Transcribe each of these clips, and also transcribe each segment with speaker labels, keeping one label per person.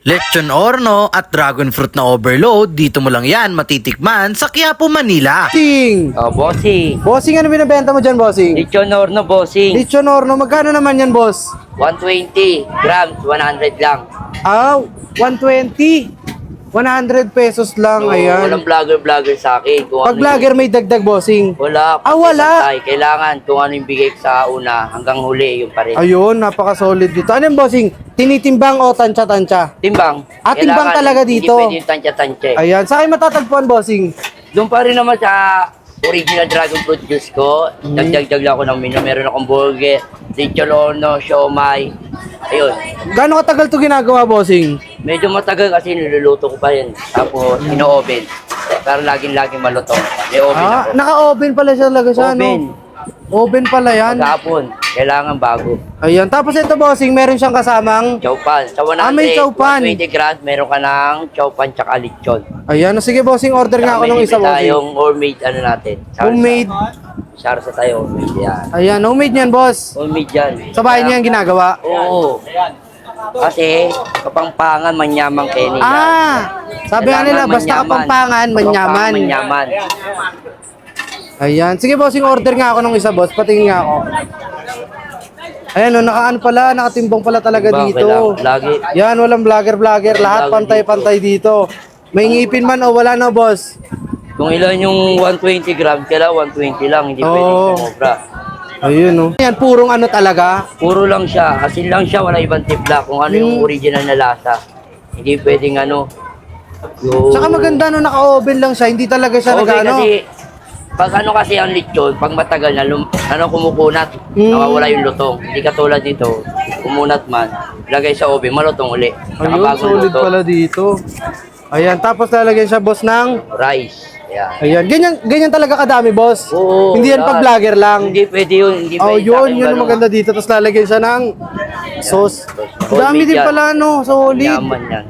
Speaker 1: Lechon Orno at Dragon Fruit na Overload, dito mo lang yan matitikman sa Quiapo, Manila.
Speaker 2: Bossing!
Speaker 3: Oh, bossing.
Speaker 2: Bossing, ano binibenta mo dyan, bossing?
Speaker 3: Lechon Horno, bossing.
Speaker 2: Lechon Orno, magkano naman yan, boss?
Speaker 3: 120 grams, 100 lang.
Speaker 2: Ah, 120. 100 pesos lang,
Speaker 3: So,
Speaker 2: ayan.
Speaker 3: Walang vlogger-vlogger sa akin. Kung
Speaker 2: Pag
Speaker 3: ano
Speaker 2: vlogger may dagdag, bossing.
Speaker 3: yung- Wala.
Speaker 2: Ah, wala?
Speaker 3: pantay-pantay. Kailangan kung ano yung bigay ko sa una hanggang huli yung pa rin.
Speaker 2: Ayun, napaka-solid dito. Ano yung bossing? Tinitimbang o tansya-tansya?
Speaker 3: Timbang.
Speaker 2: Ah, timbang
Speaker 3: Kailangan,
Speaker 2: talaga dito.
Speaker 3: Hindi pwede yung tansya-tansya. eh.
Speaker 2: Ayan, sa akin matatagpuan, bossing.
Speaker 3: Doon pa rin naman sa original dragon fruit juice ko.
Speaker 2: Mm.
Speaker 3: Dagdag-dag lang ako ng menu. Meron akong burger, horno, siomay. Ayun.
Speaker 2: Gaano katagal to ginagawa, bossing?
Speaker 3: Medyo matagal kasi niluluto ko pa yun. Tapos, ino-oven. Para laging-laging malutong. May oven
Speaker 2: Ah,
Speaker 3: ako.
Speaker 2: naka-oven pala siya talaga siya,
Speaker 3: Oven.
Speaker 2: no? Oven pala yan.
Speaker 3: Maghapon. Kailangan bago.
Speaker 2: Ayan, tapos ito, bossing, meron siyang kasamang...
Speaker 3: Chowpan. Sa 100,
Speaker 2: Ah, may chowpan.
Speaker 3: 120 grams, meron ka ng chowpan tsaka lechon.
Speaker 2: Ayan, sige, bossing, order nga ako ng isa, bossing.
Speaker 3: tayong homemade ano natin. Sarsa.
Speaker 2: Homemade.
Speaker 3: Sarsa tayo, homemade yan.
Speaker 2: Ayan, homemade niyan, boss.
Speaker 3: Homemade yan.
Speaker 2: Sa bahay niya yan ginagawa.
Speaker 3: Oo. Kasi, kapangpangan, manyamang Kenny.
Speaker 2: Ah, sabi nga nila,
Speaker 3: Kailangan
Speaker 2: basta
Speaker 3: manyaman.
Speaker 2: kapampangan, manyaman.
Speaker 3: Manyaman.
Speaker 2: Ayan, sige, bossing, order nga ako ng isa, boss. Patingin nga ako. Ayan, no, nakaano pala, nakatimbang pala talaga
Speaker 3: Diba,
Speaker 2: dito.
Speaker 3: kailangan lagi.
Speaker 2: Yan, walang vlogger-vlogger. Lahat
Speaker 3: Vlogger
Speaker 2: pantay-pantay dito. May ngipin man o wala na, boss.
Speaker 3: Kung ilan yung 120 grams, kailangan 120 lang. Hindi
Speaker 2: Oo.
Speaker 3: pwedeng sumobra.
Speaker 2: Ayun, no. Yan, purong ano talaga.
Speaker 3: Puro lang siya. Asin lang siya, wala ibang timpla. Kung ano yung original na lasa. Hindi pwedeng ano. Yung...
Speaker 2: Tsaka maganda no, naka-oven lang siya. Hindi talaga siya
Speaker 3: Okay,
Speaker 2: nag-ano.
Speaker 3: kasi pag ano kasi ang lechon, pag matagal na, lum, ano kumukunat,
Speaker 2: Hmm.
Speaker 3: nawawala yung lutong. Hindi katulad nito, kumunat man, lagay sa oven, malutong uli.
Speaker 2: Ayun,
Speaker 3: Nakabagong
Speaker 2: solid
Speaker 3: luto.
Speaker 2: pala dito. Ayan, tapos lalagyan siya, boss, ng...
Speaker 3: Rice. Ayan.
Speaker 2: Ayan, ganyan, ganyan talaga kadami, boss.
Speaker 3: Oo,
Speaker 2: hindi yan
Speaker 3: lahat.
Speaker 2: pag vlogger lang.
Speaker 3: Hindi pwede yun. Hindi
Speaker 2: Oh,
Speaker 3: pwede sa
Speaker 2: yun, yun ang maganda dito. Tapos lalagyan siya ng sauce.
Speaker 3: Homemade
Speaker 2: Dami din
Speaker 3: yan.
Speaker 2: pala, no? Solid.
Speaker 3: Yaman yan.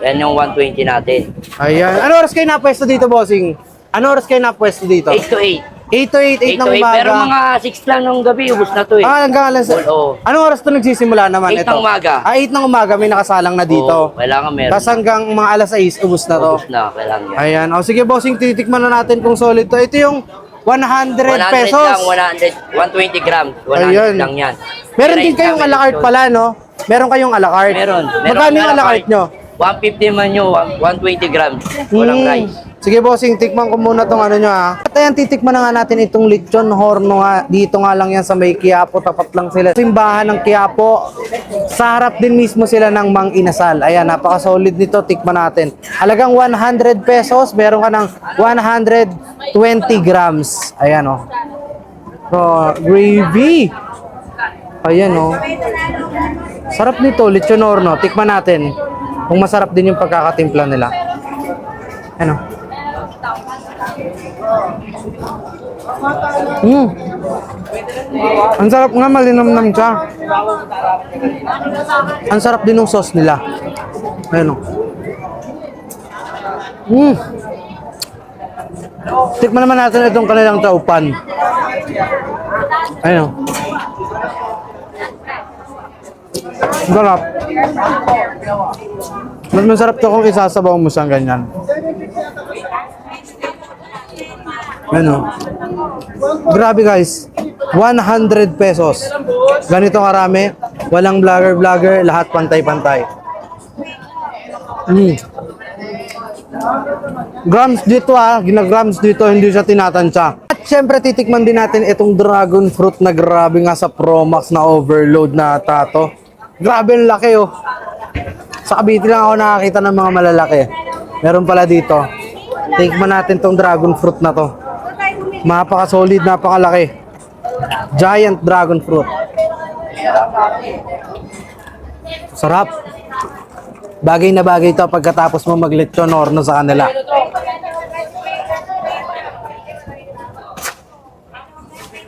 Speaker 3: Yan yung 120 natin.
Speaker 2: Ayan. Ano oras kayo napwesto dito, bossing? Ano oras kayo napwesto dito?
Speaker 3: 8 to 8.
Speaker 2: 8 to 8, 8
Speaker 3: 8
Speaker 2: ng
Speaker 3: 8.
Speaker 2: umaga.
Speaker 3: Pero mga 6 lang ng gabi, ubus na to eh.
Speaker 2: Ah, hanggang alas...
Speaker 3: Oo.
Speaker 2: Anong oras to nagsisimula naman
Speaker 3: 8
Speaker 2: ito?
Speaker 3: ng umaga.
Speaker 2: Ah, 8 ng umaga, may nakasalang na
Speaker 3: Oo,
Speaker 2: dito.
Speaker 3: kailangan meron.
Speaker 2: Tapos hanggang mga alas 6, ubus na to.
Speaker 3: Ubus na, kailangan yan.
Speaker 2: Ayan. O sige, bossing, titikman na natin kung solid to. Ito yung 100,
Speaker 3: 100
Speaker 2: pesos.
Speaker 3: lang, 100, 120 grams. 100
Speaker 2: Ayun.
Speaker 3: lang yan.
Speaker 2: Meron din kayong
Speaker 3: lang,
Speaker 2: a la carte
Speaker 3: lechon.
Speaker 2: pala, no? Meron kayong a la carte.
Speaker 3: Meron. Meron
Speaker 2: Magkano yung a la
Speaker 3: a la
Speaker 2: carte
Speaker 3: carte.
Speaker 2: nyo?
Speaker 3: 150 man yun, 120 grams. Walang
Speaker 2: Hmm.
Speaker 3: rice.
Speaker 2: Sige bossing, tikman ko muna tong ano nyo ha. At ayan, titikman na nga natin itong lechon horno nga. Dito nga lang yan sa may Quiapo, tapat lang sila. Simbahan ng Quiapo. Sa harap din mismo sila ng Mang Inasal. Ayan, napaka-solid nito, tikman natin. Halagang 100 pesos, meron ka ng 120 grams. Ayan o. Oh. gravy. Ayan o. Sarap nito, lechon horno. Tikman natin. Kung masarap din yung pagkakatimpla nila. Ano? Mm. Ang sarap nga, malinamnam siya. Ang sarap din ng sauce nila. Ayun o. Mm. Tikman naman natin itong kanilang taupan. Ayun o. Ang Sarap. Mas masarap to kung isasabaw mo siyang ganyan. Ano? Grabe guys. 100 pesos. Ganito karami. Walang vlogger-vlogger. Lahat pantay-pantay. Mm. Grams dito ah. Ginagrams dito. Hindi siya tinatansya. At syempre titikman din natin itong dragon fruit na grabe nga sa Promax na overload na tato. Grabe ang laki oh. Sa Cavite lang ako nakakita ng mga malalaki. Meron pala dito. Tikman natin tong dragon fruit na to. Napaka-solid, napakalaki. Giant dragon fruit. Sarap. Bagay na bagay to pagkatapos mo mag-lechon horno sa kanila.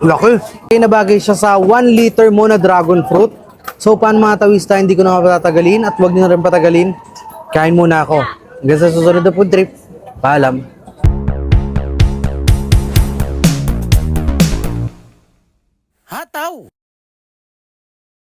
Speaker 2: Laki. Bagay na bagay siya sa 1 liter mo na dragon fruit. So, paano mga tawista, hindi ko na mapatagalin at huwag niyo na rin patagalin. Kain muna ako. Hanggang sa susunod na food trip. Paalam. Ah, tal.